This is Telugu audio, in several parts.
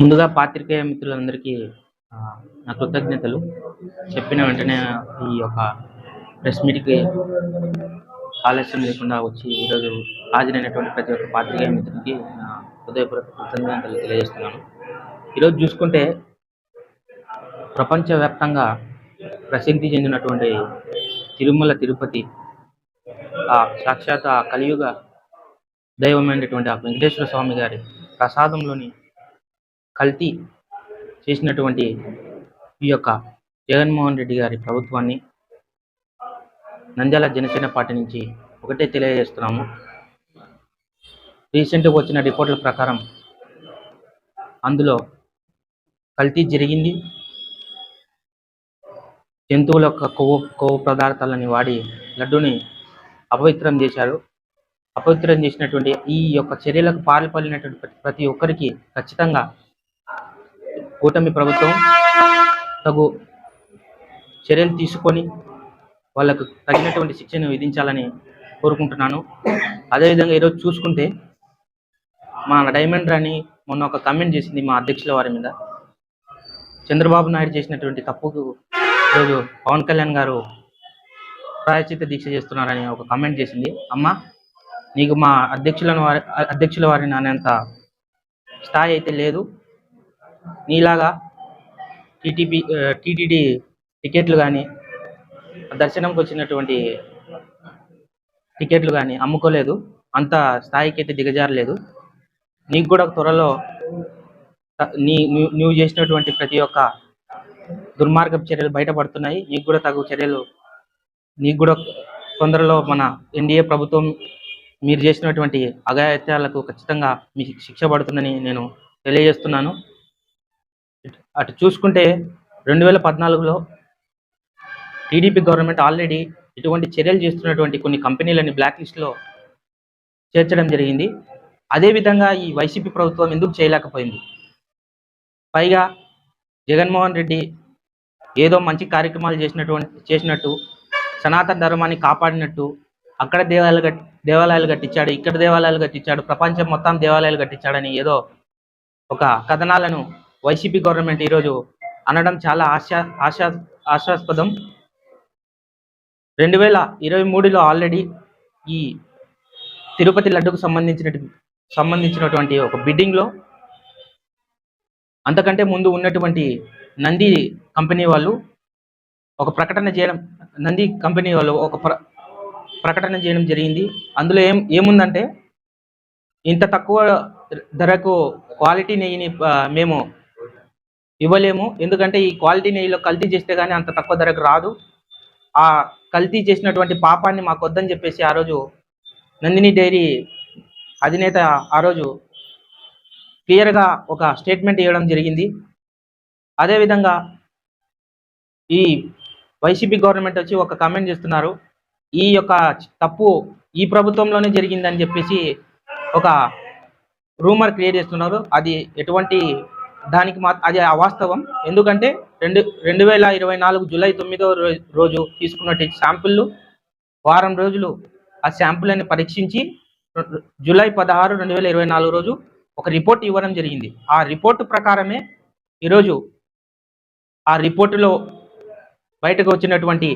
ముందుగా పాత్రికేయ మిత్రులందరికీ నా కృతజ్ఞతలు. చెప్పిన వెంటనే ఈ యొక్క ప్రెస్ మీట్కి ఆలస్యం లేకుండా వచ్చి ఈరోజు హాజరైనటువంటి ప్రతి ఒక్క పాత్రికేయ మిత్రుడికి నా హృదయపూర్వక కృతజ్ఞతలు తెలియజేస్తున్నాను. ఈరోజు చూసుకుంటే ప్రపంచవ్యాప్తంగా ప్రసిద్ధి చెందినటువంటి తిరుమల తిరుపతి ఆ సాక్షాత్ ఆ కలియుగ దైవమైనటువంటి ఆ వెంకటేశ్వర స్వామి గారి ప్రసాదంలోని కల్తీ చేసినటువంటి ఈ యొక్క జగన్మోహన్ రెడ్డి గారి ప్రభుత్వాన్ని నంద్యాల జనసేన పార్టీ నుంచి ఒకటే తెలియజేస్తున్నాము. రీసెంట్గా వచ్చిన రిపోర్ట్ల ప్రకారం అందులో కల్తీ జరిగింది. జంతువుల యొక్క కొవ్వు కొవ్వు పదార్థాలని వాడి లడ్డుని అపవిత్రం చేశారు. అపవిత్రం చేసినటువంటి ఈ యొక్క చర్యలకు పాల్పడినటువంటి ప్రతి ఒక్కరికి ఖచ్చితంగా కూటమి ప్రభుత్వం తగు చర్యలు తీసుకొని వాళ్ళకు తగినటువంటి శిక్షను విధించాలని కోరుకుంటున్నాను. అదేవిధంగా ఈరోజు చూసుకుంటే మా డైమండ్ రాణి మొన్న ఒక కామెంట్ చేసింది మా అధ్యక్షుల వారి మీద. చంద్రబాబు నాయుడు చేసినటువంటి తప్పుకు ఈరోజు పవన్ కళ్యాణ్ గారు ప్రాయచిత దీక్ష చేస్తున్నారని ఒక కమెంట్ చేసింది. అమ్మ నీకు మా అధ్యక్షులను వారి అధ్యక్షుల వారిని అనేంత స్థాయి అయితే లేదు. నీలాగా టీటీపీ టీటీడీ టికెట్లు కానీ దర్శనంకి వచ్చినటువంటి టికెట్లు కానీ అమ్ముకోలేదు. అంత స్థాయికి అయితే దిగజారలేదు. నీకు కూడా త్వరలో నీ నువ్వు- నువ్వు చేసినటువంటి ప్రతి ఒక్క దుర్మార్గపు చర్యలు బయటపడుతున్నాయి. నీకు కూడా తగు చర్యలు నీకు కూడా తొందరలో మన ఎన్డీఏ ప్రభుత్వం మీరు చేసినటువంటి అఘాయిత్యాలకు ఖచ్చితంగా మీ శిక్ష పడుతుందని నేను తెలియజేస్తున్నాను. అటు చూసుకుంటే రెండు వేల పద్నాలుగులో టీడీపీ గవర్నమెంట్ ఆల్రెడీ ఇటువంటి చర్యలు చేస్తున్నటువంటి కొన్ని కంపెనీలని బ్లాక్ లిస్ట్లో చేర్చడం జరిగింది. అదేవిధంగా ఈ వైసీపీ ప్రభుత్వం ఎందుకు చేయలేకపోయింది? పైగా జగన్మోహన్ రెడ్డి ఏదో మంచి కార్యక్రమాలు చేసినటువంటి చేసినట్టు సనాతన ధర్మాన్ని కాపాడినట్టు అక్కడ దేవాలయాలు కట్టి దేవాలయాలు కట్టించాడు ఇక్కడ దేవాలయాలు కట్టించాడు ప్రపంచం మొత్తం దేవాలయాలు కట్టించాడని ఏదో ఒక కథనాలను వైసీపీ గవర్నమెంట్ ఈరోజు అనడం చాలా ఆశా ఆశా ఆశాస్పదం. రెండు వేల ఇరవై మూడులో ఆల్రెడీ ఈ తిరుపతి లడ్డుకు సంబంధించిన సంబంధించినటువంటి ఒక బిడ్డింగ్లో అంతకంటే ముందు ఉన్నటువంటి నంది కంపెనీ వాళ్ళు ఒక ప్రకటన చేయడం నంది కంపెనీ వాళ్ళు ఒక ప్ర ప్రకటన చేయడం జరిగింది. అందులో ఏం ఏముందంటే ఇంత తక్కువ ధరకు క్వాలిటీ నెయ్యిని మేము ఇవ్వలేము. ఎందుకంటే ఈ క్వాలిటీ నెయ్యిలో కల్తీ చేస్తే కానీ అంత తక్కువ ధరకు రాదు. ఆ కల్తీ చేసినటువంటి పాపాన్ని మాకు వద్దని చెప్పేసి ఆ రోజు నందిని డైరీ అధినేత ఆ రోజు క్లియర్గా ఒక స్టేట్మెంట్ ఇవ్వడం జరిగింది. అదేవిధంగా ఈ వైసీపీ గవర్నమెంట్ వచ్చి ఒక కమెంట్ చేస్తున్నారు. ఈ యొక్క తప్పు ఈ ప్రభుత్వంలోనే జరిగిందని చెప్పేసి ఒక రూమర్ క్రియేట్ చేస్తున్నారు. అది ఎటువంటి దానికి మా అది అవాస్తవం ఎందుకంటే రెండు రెండు వేల ఇరవై నాలుగు జూలై తొమ్మిదవ రోజు తీసుకున్నటువంటి శాంపుళ్ళు వారం రోజులు ఆ శాంపుల్ని పరీక్షించి జూలై పదహారు రెండు వేల ఇరవై నాలుగు రోజు ఒక రిపోర్ట్ ఇవ్వడం జరిగింది. ఆ రిపోర్టు ప్రకారమే ఈరోజు ఆ రిపోర్టులో బయటకు వచ్చినటువంటి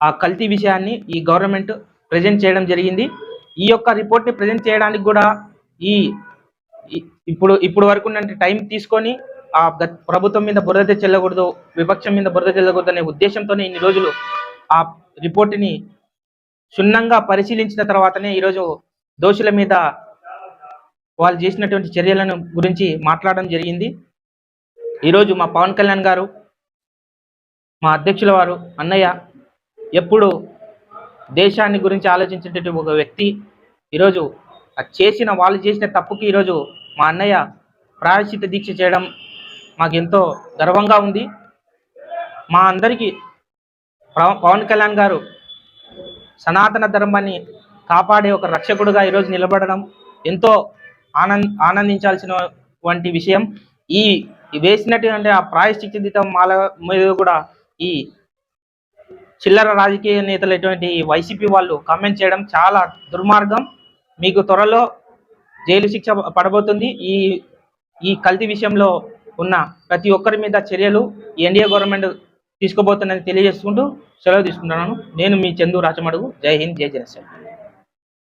ఆ కల్తీ విషయాన్ని ఈ గవర్నమెంట్ ప్రజెంట్ చేయడం జరిగింది. ఈ యొక్క రిపోర్ట్ని ప్రజెంట్ చేయడానికి కూడా ఈ- ఇప్పుడు ఇప్పుడు వరకు టైం తీసుకొని ఆ ప్రభుత్వం మీద బురద చెల్లకూడదు విపక్షం మీద బురద చెల్లకూడదు అనే ఉద్దేశంతోనే ఇన్ని రోజులు ఆ రిపోర్టుని క్షుణ్ణంగా పరిశీలించిన తర్వాతనే ఈరోజు దోషుల మీద వాళ్ళు చేసినటువంటి చర్యలను గురించి మాట్లాడడం జరిగింది. ఈరోజు మా పవన్ కళ్యాణ్ గారు మా అధ్యక్షుల వారు అన్నయ్య ఎప్పుడు దేశాన్ని గురించి ఆలోచించేటటువంటి ఒక వ్యక్తి. ఈరోజు చేసిన వాళ్ళు చేసిన తప్పుకి ఈరోజు మా అన్నయ్య ప్రాయశ్చిత దీక్ష చేయడం మాకెంతో గర్వంగా ఉంది. మా అందరికీ పవన్ కళ్యాణ్ గారు సనాతన ధర్మాన్ని కాపాడే ఒక రక్షకుడుగా ఈరోజు నిలబడడం ఎంతో ఆనంద్ ఆనందించాల్సిన వంటి విషయం. ఈ వేసినటువంటి ఆ ప్రాయశ్చిత్తం మాల మీద కూడా ఈ చిల్లర రాజకీయ నేతలు ఎటువంటి వైసీపీ వాళ్ళు కామెంట్ చేయడం చాలా దుర్మార్గం. మీకు త్వరలో జైలు శిక్ష పడబోతుంది. ఈ ఈ కల్తీ విషయంలో ఉన్న ప్రతి ఒక్కరి మీద చర్యలు ఈ ఎన్డీఏ గవర్నమెంట్ తీసుకోబోతుందని తెలియజేసుకుంటూ సెలవు తీసుకుంటున్నాను. నేను మీ చందు రాచమడుగు. జై హింద్ జై జనసేన.